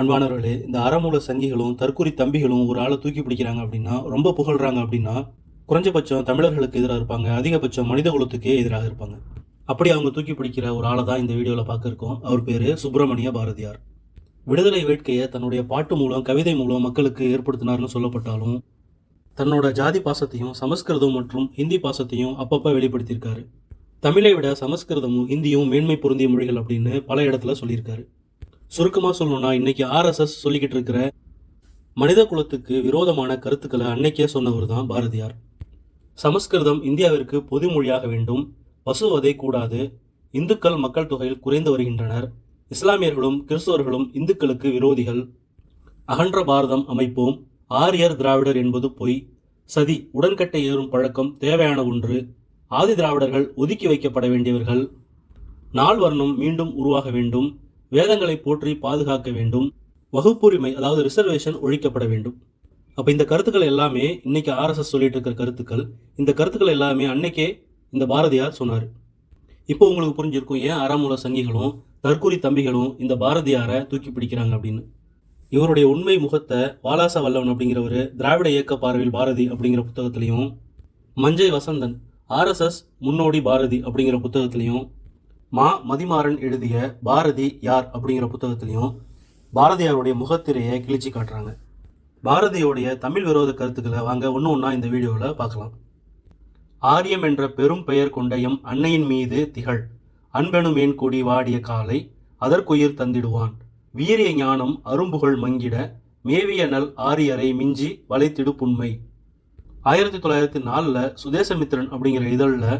அன்பானவர்களே இந்த அறமூல சங்கிகளும் தற்கொலை தம்பிகளும் ஒரு ஆளை தூக்கி பிடிக்கிறாங்க அப்படின்னா ரொம்ப புகழ்றாங்க அப்படின்னா குறைஞ்சபட்சம் தமிழர்களுக்கு எதிராக இருப்பாங்க அதிகபட்சம் மனித குலத்துக்கே எதிராக இருப்பாங்க. அப்படி அவங்க தூக்கி பிடிக்கிற ஒரு ஆளை தான் இந்த வீடியோவில் பார்க்க இருக்கோம் அவர் பேர் சுப்பிரமணிய பாரதியார். விடுதலை வேட்கையை தன்னுடைய பாட்டு மூலம் கவிதை மூலம் மக்களுக்கு ஏற்படுத்தினார்னு சொல்லப்பட்டாலும் தன்னோட ஜாதி பாசத்தையும் சமஸ்கிருதம் மற்றும் ஹிந்தி பாசத்தையும் அப்பப்போ வெளிப்படுத்தியிருக்காரு. தமிழை விட சமஸ்கிருதமும் ஹிந்தியும் மேன்மை பொருந்திய மொழிகள் அப்படின்னு பல இடத்துல சொல்லியிருக்காரு. சுருக்கமாக சொல்லணும்னா இன்னைக்கு ஆர்எஸ்எஸ் சொல்லிக்கிட்டு இருக்கிற மனித குலத்துக்கு விரோதமான கருத்துக்களை அன்னைக்கே சொன்னவர் தான் பாரதியார். சமஸ்கிருதம் இந்தியாவிற்கு பொது மொழியாக வேண்டும் பசுவதை கூடாது இந்துக்கள் மக்கள் தொகையில் குறைந்து வருகின்றனர் இஸ்லாமியர்களும் கிறிஸ்தவர்களும் இந்துக்களுக்கு விரோதிகள். அகன்ற பாரதம் அமைப்போம் ஆரியர் திராவிடர் என்பது பொய் சதி உடன்கட்டை ஏறும் பழக்கம் தேவையான ஒன்று ஆதி திராவிடர்கள் ஒதுக்கி வைக்கப்பட வேண்டியவர்கள். நால்வர்ணம் மீண்டும் உருவாக வேண்டும் வேதங்களை போற்றி பாதுகாக்க வேண்டும். வகுப்புரிமை அதாவது ரிசர்வேஷன் ஒழிக்கப்பட வேண்டும். அப்போ இந்த கருத்துக்கள் எல்லாமே இன்னைக்கு ஆர்எஸ்எஸ் சொல்லிட்டு இருக்கிற கருத்துக்கள். இந்த கருத்துக்கள் எல்லாமே அன்னைக்கே இந்த பாரதியார் சொன்னார். இப்போ உங்களுக்கு புரிஞ்சிருக்கும் ஏன் அறமூல சங்கிகளும் தற்குறி தம்பிகளும் இந்த பாரதியாரை தூக்கி பிடிக்கிறாங்க அப்படின்னு. இவருடைய உண்மை முகத்தை வாலாச வல்லவன் அப்படிங்கிறவர் திராவிட இயக்க பார்வையில் பாரதி அப்படிங்கிற புத்தகத்திலையும் மஞ்சை வசந்தன் ஆர்எஸ்எஸ் முன்னோடி பாரதி அப்படிங்கிற புத்தகத்திலையும் மா மதிமாறன் எழுதிய பாரதி யார் அப்படிங்கிற புத்தகத்திலையும் பாரதியாருடைய முகத்திரையை கிழிச்சு காட்டுறாங்க. பாரதியோடைய தமிழ் விரோத கருத்துக்களை வாங்க ஒன்று ஒன்றா இந்த வீடியோவில் பார்க்கலாம். ஆரியம் என்ற பெரும் பெயர் கொண்ட எம் அன்னையின் மீது திகழ். அன்பெனும் ஏன் கொடி வாடிய காலை அதற்குயிர் தந்திடுவான். வீரிய ஞானம் அரும்புகழ் மங்கிட மேவிய நல் ஆரியரை மிஞ்சி வளைத்திடு புண்மை. ஆயிரத்தி தொள்ளாயிரத்தி நாலில் சுதேசமித்திரன் அப்படிங்கிற இதழில்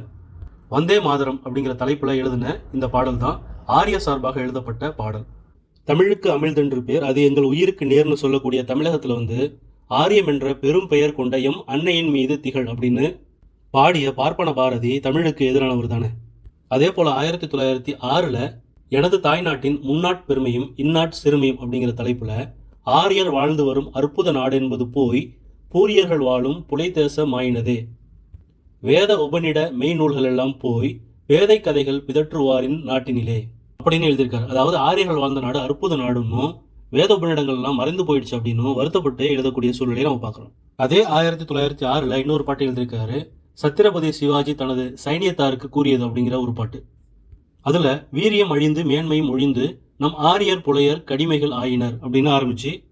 வந்தே மாதரம் அப்படிங்கிற தலைப்பில் எழுதின இந்த பாடல் தான் ஆரிய சார்பாக எழுதப்பட்ட பாடல். தமிழுக்கு அமிழ்தென்று பேர் அது எங்கள் உயிருக்கு நேர்னு சொல்லக்கூடிய தமிழகத்தில் வந்து ஆரியம் என்ற பெரும் பெயர் கொண்ட எம் அன்னையின் மீது திகழ் அப்படின்னு பாடிய பார்ப்பன பாரதி தமிழுக்கு எதிரானவர் தானே. அதே போல் ஆயிரத்தி தொள்ளாயிரத்தி ஆறில் எனது தாய்நாட்டின் முன்னாட் பெருமையும் இந்நாட் சிறுமியும் அப்படிங்கிற தலைப்பில் ஆரியர் வாழ்ந்து வரும் அற்புத நாடு என்பது போய் பூரியர்கள் வாழும் புலைதேச மாயினதே வேத உபநிட மெய் நூல்கள் எல்லாம் போய் வேதை கதைகள் பிதற்றுவாரின் நாட்டினிலே. அப்படின்னு எழுதியிருக்காரு. அதாவது ஆரியர்கள் வாழ்ந்த நாடு அற்புத நாடுன்னும் வேத உபநிடங்கள் எல்லாம் மறைந்து போயிடுச்சு அப்படின்னும் வருத்தப்பட்டு எழுதக்கூடிய சூழ்நிலையை நம்ம பார்க்குறோம். அதே ஆயிரத்தி தொள்ளாயிரத்தி ஆறில் இன்னொரு பாட்டு எழுதியிருக்காரு. சத்திரபதி சிவாஜி தனது சைனியத்தாருக்கு கூறியது அப்படிங்கிற ஒரு பாட்டு. அதுல வீரியம் அழிந்து மேன்மையும் ஒழிந்து நம் ஆரியர் புலையர் கடிமைகள் ஆயினர் அப்படின்னு ஆரம்பிச்சு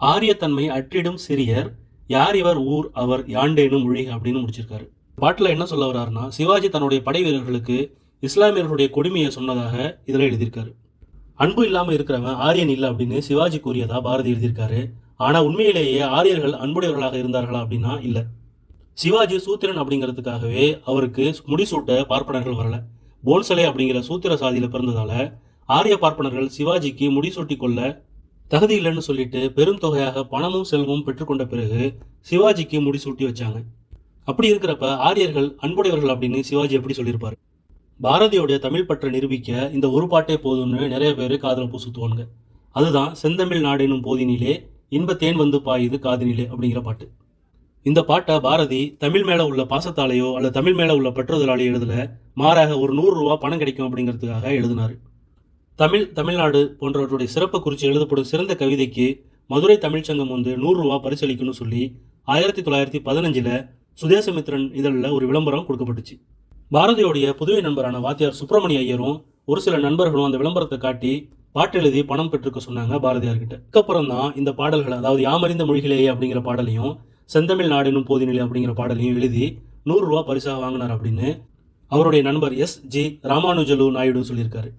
ஆரியத்தன்மை அற்றிடும் சிறியர் யார் இவர் ஊர் அவர் யாண்டேனும் மொழி அப்படின்னு முடிச்சிருக்காரு. பாட்டில் என்ன சொல்ல வர்றாருன்னா சிவாஜி தன்னுடைய படை வீரர்களுக்கு இஸ்லாமியர்களுடைய கொடுமையை சொன்னதாக இதில் எழுதியிருக்காரு. அன்பு இல்லாமல் இருக்கிறவன் ஆரியன் இல்லை அப்படின்னு சிவாஜி கூறியதா பாரதி எழுதியிருக்காரு. ஆனால் உண்மையிலேயே ஆரியர்கள் அன்புடையவர்களாக இருந்தார்களா அப்படின்னா இல்லை. சிவாஜி சூத்திரன் அப்படிங்கிறதுக்காகவே அவருக்கு முடிசூட்ட பார்ப்பனர்கள் வரல. போன்சலே அப்படிங்கிற சூத்திர சாதியில் பிறந்ததால ஆரிய பார்ப்பனர்கள் சிவாஜிக்கு முடிசூட்டி கொள்ள தகுதி இல்லைன்னு சொல்லிட்டு பெரும் தொகையாக பணமும் செல்வமும் பெற்றுக்கொண்ட பிறகு சிவாஜிக்கு முடிசூட்டி வச்சாங்க. அப்படி இருக்கிறப்ப ஆரியர்கள் அன்புடையவர்கள் அப்படின்னு சிவாஜி எப்படி சொல்லியிருப்பாரு? பாரதியோடைய தமிழ் பற்றை நிரூபிக்க இந்த ஒரு பாட்டே போதும்னு நிறைய பேர் காதல பூ சுத்துவாங்க அதுதான் செந்தமிழ் நாடெனும் போதினிலே இன்ப தேன் வந்து பாயுது காதினிலே அப்படிங்கிற பாட்டு. இந்த பாட்டை பாரதி தமிழ் மேலே உள்ள பாசத்தாலேயோ அல்லது தமிழ் மேலே உள்ள பற்றுதலாலேயோ எழுதல மாறாக ஒரு நூறு ரூபா பணம் கிடைக்கும் அப்படிங்கிறதுக்காக எழுதினார். தமிழ் தமிழ்நாடு போன்றவற்றுடைய சிறப்பு குறித்து எழுதப்படும் சிறந்த கவிதைக்கு மதுரை தமிழ்ச்சங்கம் வந்து நூறு ரூபா பரிசளிக்கணும்னு சொல்லி ஆயிரத்தி தொள்ளாயிரத்தி பதினஞ்சில் சுதேசமித்ரன் இதழில் ஒரு விளம்பரம் கொடுக்கப்பட்டுச்சு. பாரதியோடைய புதுவை நண்பரான வாத்தியார் சுப்பிரமணிய ஐயரும் ஒரு சில நண்பர்களும் அந்த விளம்பரத்தை காட்டி பாட்டு எழுதி பணம் பெற்றுக்க சொன்னாங்க பாரதியார்கிட்ட. அதுக்கப்புறம் தான் இந்த பாடல்கள் அதாவது யாமறிந்த மொழிகளேயே அப்படிங்கிற பாடலையும் செந்தமிழ் நாடெனும் போதிநிலை அப்படிங்கிற பாடலையும் எழுதி நூறுரூவா பரிசாக வாங்கினார் அப்படின்னு அவருடைய நண்பர் எஸ். ஜி. ராமானுஜலு நாயுடு சொல்லியிருக்காரு.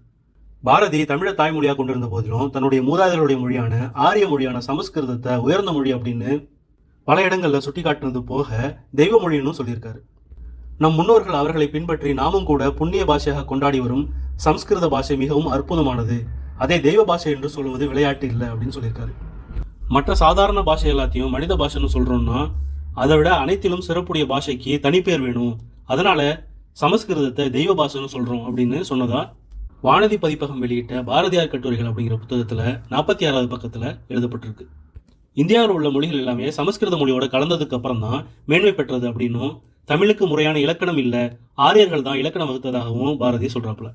பாரதி தமிழை தாய்மொழியாக கொண்டிருந்த போதிலும் தன்னுடைய மூதாதையருடைய மொழியான ஆரிய மொழியான சமஸ்கிருதத்தை உயர்ந்த மொழி அப்படின்னு பல இடங்களில் சுட்டி காட்டினது போக தெய்வ மொழின்னு சொல்லியிருக்காரு. நம் முன்னோர்கள் அவர்களை பின்பற்றி நாமும் கூட புண்ணிய பாஷையாக கொண்டாடி வரும் சமஸ்கிருத பாஷை மிகவும் அற்புதமானது. அதே தெய்வ பாஷை என்று சொல்வது விளையாட்டு இல்லை அப்படின்னு சொல்லியிருக்காரு. மற்ற சாதாரண பாஷை எல்லாத்தையும் மனித பாஷைன்னு சொல்கிறோம்னா அதை விட அனைத்திலும் சிறப்புடைய பாஷைக்கு தனிப்பேர் வேணும். அதனால சமஸ்கிருதத்தை தெய்வ பாஷைன்னு சொல்கிறோம் அப்படின்னு சொன்னதா வானதி பதிப்பகம் வெளியிட்ட பாரதியார் கட்டுரைகள் அப்படிங்கிற புத்தகத்தில் நாற்பத்தி ஆறாவது பக்கத்தில் எழுதப்பட்டிருக்கு. இந்தியாவில் உள்ள மொழிகள் எல்லாமே சமஸ்கிருத மொழியோட கலந்ததுக்கு அப்புறம் தான் மேன்மை பெற்றது அப்படின்னும் தமிழுக்கு முறையான இலக்கணம் இல்லை ஆரியர்கள் தான் இலக்கணம் வகுத்ததாகவும் பாரதி சொல்றாப்புல.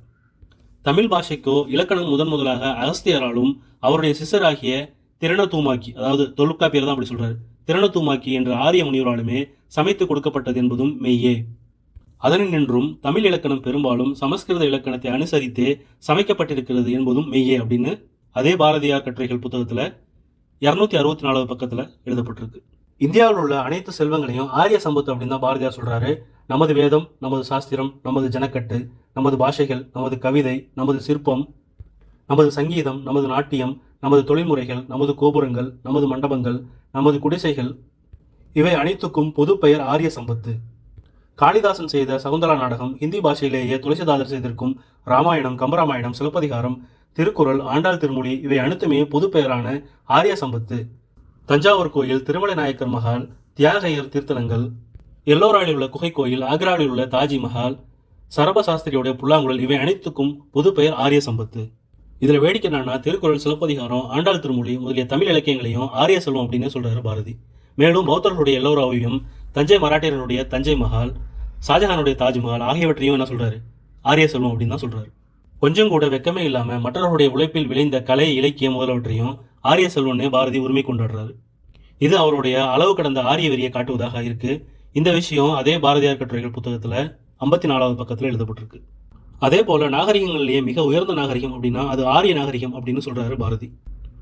தமிழ் பாஷைக்கோ இலக்கணம் முதன் முதலாக அகஸ்தியராலும் அவருடைய சிசராகிய திறன தூமாக்கி அதாவது தொல்காப்பியர் தான் அப்படி சொல்றாரு. திறன தூமாக்கி என்ற ஆரிய முனிவராலுமே சமைத்து கொடுக்கப்பட்டது என்பதும் மெய்யே. அதனின்றும் தமிழ் இலக்கணம் பெரும்பாலும் சமஸ்கிருத இலக்கணத்தை அனுசரித்தே சமைக்கப்பட்டிருக்கிறது என்பதும் மெய்யே அப்படின்னு அதே பாரதியார் கட்டுரைகள் புத்தகத்துல இருநூத்தி அறுபத்தி நாலாவது பக்கத்துல எழுதப்பட்டிருக்கு. இந்தியாவில் உள்ள அனைத்து செல்வங்களையும் ஆரிய சம்பத்து அப்படின்னு தான் பாரதியார் சொல்றாரு. நமது வேதம் நமது சாஸ்திரம் நமது ஜனக்கட்டு நமது பாஷைகள் நமது கவிதை நமது சிற்பம் நமது சங்கீதம் நமது நாட்டியம் நமது தொழில்முறைகள் நமது கோபுரங்கள் நமது மண்டபங்கள் நமது குடிசைகள் இவை அனைத்துக்கும் பொது பெயர் ஆரிய சம்பத்து. காளிதாசன் செய்த சகுந்தலா நாடகம் ஹிந்தி பாஷையிலேயே துளசிதாசர் செய்திருக்கும் ராமாயணம் கம்பராமாயணம் சிலப்பதிகாரம் திருக்குறள் ஆண்டாள் திருமொழி இவை அனைத்துமே பொது பெயரான ஆரிய சம்பத்து. தஞ்சாவூர் கோயில் திருமலை நாயக்கர் மஹால் தியாகையர் தீர்த்தலங்கள் எல்லோராவில் உள்ள குகை கோயில் ஆக்ராவில் உள்ள தாஜ்மஹால் சரபசாஸ்திரியுடைய புல்லாங்குழல் இவை அனைத்துக்கும் பொது பெயர் ஆரிய சம்பத்து. இதில் வேடிக்கை என்னன்னா திருக்குறள் சிலப்பதிகாரம் ஆண்டாள் திருமொழி முதலிய தமிழ் இலக்கியங்களையும் ஆரிய செல்வம் அப்படின்னு சொல்றாரு பாரதி. மேலும் பௌத்தர்களுடைய எல்லோராவையும் தஞ்சை மராட்டியர்களுடைய தஞ்சை மஹால் ஷாஜஹானுடைய தாஜ்மஹால் ஆகியவற்றையும் என்ன சொல்றாரு? ஆரிய செல்வம் அப்படின்னு தான் சொல்றாரு. கொஞ்சம் கூட வெக்கமே இல்லாம மற்றவர்களுடைய உழைப்பில் விளைந்த கலை இலக்கியம் முதலவற்றையும் ஆரிய செல்வனே பாரதி உரிமை கொண்டாடுறாரு. இது அவருடைய அளவு கடந்த ஆரிய வெறியை காட்டுவதாக இருக்கு. இந்த விஷயம் அதே பாரதியார் கட்டுரைகள் புத்தகத்துல ஐம்பத்தி நாலாவது பக்கத்துல எழுதப்பட்டிருக்கு. அதே போல நாகரிகங்களிலேயே மிக உயர்ந்த நாகரிகம் அப்படின்னா அது ஆரிய நாகரிகம் அப்படின்னு சொல்றாரு பாரதி.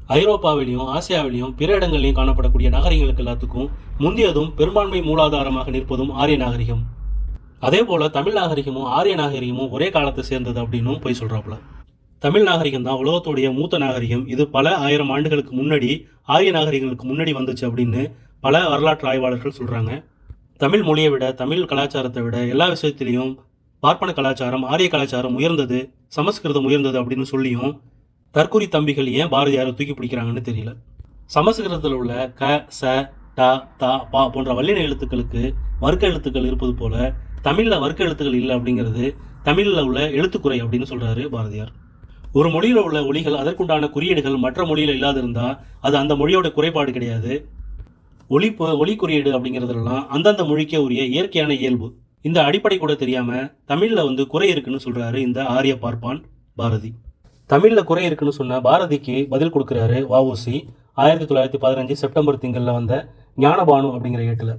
ஐரோப்பாவிலையும் ஆசியாவிலையும் பிற இடங்களிலும் காணப்படக்கூடிய நாகரிகங்களுக்கு எல்லாத்துக்கும் முந்தியதும் பெரும்பான்மை மூலாதாரமாக நிற்பதும் ஆரிய நாகரிகம். அதே போல் தமிழ் நாகரிகமும் ஆரிய நாகரிகமும் ஒரே காலத்தை சேர்ந்தது அப்படின்னும் போய் சொல்கிறாப்புல தமிழ் நாகரிகம் தான் உலகத்துடைய மூத்த நாகரிகம். இது பல ஆயிரம் ஆண்டுகளுக்கு முன்னாடி ஆரிய நாகரிகங்களுக்கு முன்னாடி வந்துச்சு அப்படின்னு பல வரலாற்று ஆய்வாளர்கள் சொல்கிறாங்க தமிழ் மொழியை விட தமிழ் கலாச்சாரத்தை விட எல்லா விஷயத்திலையும் பார்ப்பன கலாச்சாரம் ஆரிய கலாச்சாரம் உயர்ந்தது சமஸ்கிருதம் உயர்ந்தது அப்படின்னு சொல்லியும் தற்கொலை தம்பிகள் ஏன் பாரதியாரை தூக்கி பிடிக்கிறாங்கன்னு தெரியல. சமஸ்கிருதத்தில் உள்ள க ச ட த பா போன்ற வல்லின எழுத்துக்களுக்கு வர்க்க எழுத்துக்கள் இருப்பது போல தமிழில் வர்க்க எழுத்துக்கள் இல்லை அப்படிங்கிறது தமிழில் உள்ள எழுத்துக்குறை அப்படின்னு சொல்கிறாரு பாரதியார். ஒரு மொழியில் உள்ள ஒலிகள் அதற்குண்டான குறியீடுகள் மற்ற மொழியில் இல்லாதிருந்தால் அது அந்த மொழியோட குறைபாடு கிடையாது. ஒளி ப- ஒலி குறியீடு அப்படிங்கிறதுலாம் அந்தந்த மொழிக்கே உரிய இயற்கையான இயல்பு. இந்த அடிப்படை கூட தெரியாமல் தமிழில் வந்து குறை இருக்குன்னு சொல்கிறாரு இந்த ஆரிய பார்ப்பான் பாரதி. தமிழில் குறை இருக்குன்னு சொன்ன பாரதிக்கு பதில் கொடுக்குறாரு வஉசி ஆயிரத்தி தொள்ளாயிரத்தி பதினஞ்சு செப்டம்பர் திங்களில் வந்த ஞானபானு அப்படிங்கிற ஏட்டில்.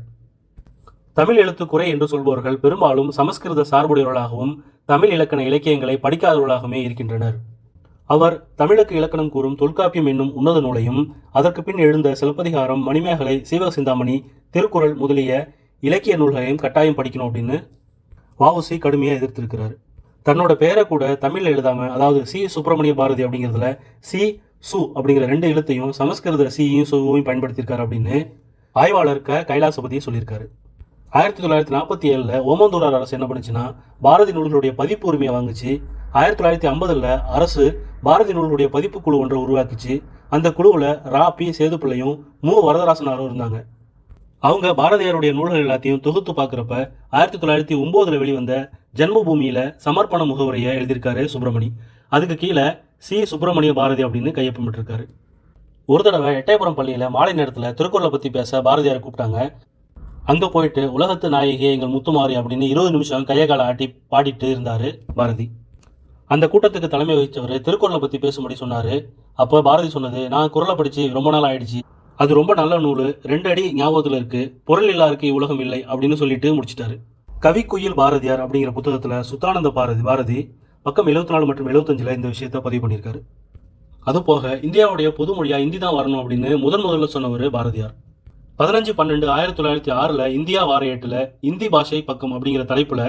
தமிழ் எழுத்து குறை என்று சொல்பவர்கள் பெரும்பாலும் சமஸ்கிருத சார்புடையவர்களாகவும் தமிழ் இலக்கண இலக்கியங்களை படிக்காதவர்களாகவே இருக்கின்றனர். அவர் தமிழுக்கு இலக்கணம் கூறும் தொல்காப்பியம் என்னும் உன்னத நூலையும் அதற்கு பின் எழுந்த சிலப்பதிகாரம் மணிமேகலை சீவகசிந்தாமணி திருக்குறள் முதலிய இலக்கிய நூல்களையும் கட்டாயம் படிக்கணும் அப்படின்னு வஉசி கடுமையாக எதிர்த்திருக்கிறார். தன்னோட பேரை கூட தமிழில் எழுதாம அதாவது சி சுப்பிரமணிய பாரதி அப்படிங்கிறதுல சி சு அப்படிங்கிற ரெண்டு எழுத்தையும் சமஸ்கிருத சியும் சுவையும் பயன்படுத்தியிருக்காரு அப்படின்னு ஆய்வாளர் க. கைலாசபதி சொல்லியிருக்காரு. ஆயிரத்தி தொள்ளாயிரத்தி நாற்பத்தி ஏழில் ஓமந்தூரார் அரசு என்ன பண்ணுச்சுன்னா பாரதி நூல்களுடைய பதிப்பு உரிமையை வாங்குச்சு. ஆயிரத்தி தொள்ளாயிரத்தி ஐம்பதில் அரசு பாரதி நூல்களுடைய பதிப்பு குழு ஒன்றை உருவாக்கிச்சு. அந்த குழுவில் ரா. பி. சேதுப்பிள்ளையும் மு. வரதராசனாரும் இருந்தாங்க. அவங்க பாரதியாருடைய நூல்கள் எல்லாத்தையும் தொகுத்து பார்க்குறப்ப ஆயிரத்தி தொள்ளாயிரத்தி ஒம்போதில் வெளிவந்த ஜென்மபூமியில் சமர்ப்பண முகவரியை எழுதியிருக்காரு சுப்பிரமணி. அதுக்கு கீழே சி. சுப்பிரமணிய பாரதி அப்படின்னு கையொப்பமிட்டிருக்காரு. ஒரு தடவை எட்டயபுரம் பள்ளியில் மாலை நேரத்தில் திருக்குறளை பற்றி பேச பாரதியார் கூப்பிட்டாங்க. அங்க போயிட்டு உலகத்து நாயகி எங்கள் முத்துமாரி அப்படின்னு இருபது நிமிஷம் கையை காலை ஆட்டி பாடிட்டு இருந்தாரு பாரதி. அந்த கூட்டத்துக்கு தலைமை வகித்தவர் திருக்குறளை பத்தி பேசும்படி சொன்னாரு. அப்போ பாரதி சொன்னது நான் குரலை படிச்சு ரொம்ப நாள் ஆயிடுச்சு. அது ரொம்ப நல்ல நூல் ரெண்டு அடி ஞாபகத்தில் இருக்கு. பொருள் இல்லாருக்கு உலகம் இல்லை அப்படின்னு சொல்லிட்டு முடிச்சிட்டாரு. கவிக்குயில் பாரதியார் அப்படிங்கிற புத்தகத்துல சுத்தானந்த பாரதி பாரதி பக்கம் 74 நாலு மற்றும் 75 இந்த விஷயத்த பதிவு பண்ணியிருக்காரு. அதுபோக இந்தியாவுடைய பொது மொழியாக இந்தி தான் வரணும் அப்படின்னு முதன் முதல்ல சொன்னவர் பாரதியார். பதினஞ்சு பன்னெண்டு ஆயிரத்தி தொள்ளாயிரத்தி ஆறில் இந்தியா வார ஏட்டில் இந்தி பாஷை பக்கம் அப்படிங்கிற தலைப்பில்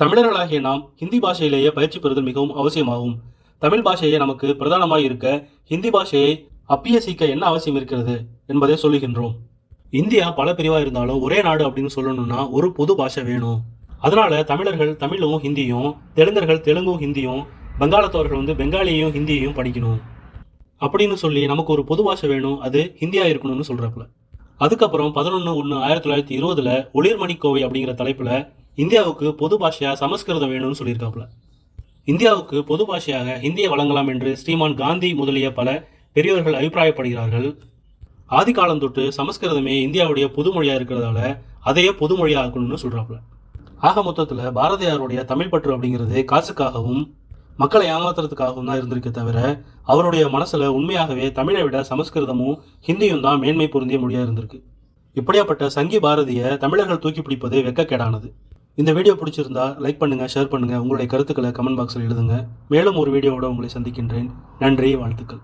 தமிழர்களாகிய நாம் ஹிந்தி பாஷையிலேயே பயிற்சி பெறுதல் மிகவும் அவசியமாகும். தமிழ் பாஷையே நமக்கு பிரதானமாக இருக்க ஹிந்தி பாஷையை அப்பியசிக்க என்ன அவசியம் இருக்கிறது என்பதை சொல்லுகின்றோம். இந்தியா பல பிரிவாக இருந்தாலும் ஒரே நாடு அப்படின்னு சொல்லணும்னா ஒரு பொது பாஷை வேணும். அதனால தமிழர்கள் தமிழும் ஹிந்தியும் தெலுங்கர்கள் தெலுங்கும் ஹிந்தியும் பெங்காலத்தவர்கள் வந்து பெங்காலியையும் ஹிந்தியையும் படிக்கணும். அப்படின்னு சொல்லி நமக்கு ஒரு பொது பாஷை வேணும் அது ஹிந்தியாக இருக்கணும்னு சொல்கிறாப்புல அதுக்கப்புறம் பதினொன்று ஒன்று ஆயிரத்தி தொள்ளாயிரத்தி இருபதுல ஒளிர்மணிக்கோவை அப்படிங்கிற தலைப்புல இந்தியாவுக்கு பொது பாஷையா சமஸ்கிருதம் வேணும்னு சொல்லியிருக்காப்புல. இந்தியாவுக்கு பொது பாஷையாக ஹிந்தியை வழங்கலாம் என்று ஸ்ரீமான் காந்தி முதலிய பல பெரியவர்கள் அபிப்பிராயப்படுகிறார்கள். ஆதி காலம் தொட்டு சமஸ்கிருதமே இந்தியாவுடைய பொதுமொழியா இருக்கிறதால அதையே பொது மொழியா ஆக்கணும்னு சொல்றாப்புல. ஆக மொத்தத்துல பாரதியாருடைய தமிழ் பற்று அப்படிங்கிறது காசுக்காகவும் மக்களை ஏமாத்துறதுக்காகவும் தான் இருந்திருக்கே தவிர அவருடைய மனசுல உண்மையாகவே தமிழை விட சமஸ்கிருதமும் ஹிந்தியும் தான் மேன்மை பொருந்திய மொழியா இருந்திருக்கு. இப்படியாப்பட்ட சங்கி பாரதிய தமிழர்கள் தூக்கி பிடிப்பது வெக்கக்கேடானது. இந்த வீடியோ பிடிச்சிருந்தா லைக் பண்ணுங்க ஷேர் பண்ணுங்க. உங்களுடைய கருத்துக்களை கமெண்ட் பாக்ஸில் எழுதுங்க. மேலும் ஒரு வீடியோவோட உங்களை சந்திக்கின்றேன். நன்றி வாழ்த்துக்கள்.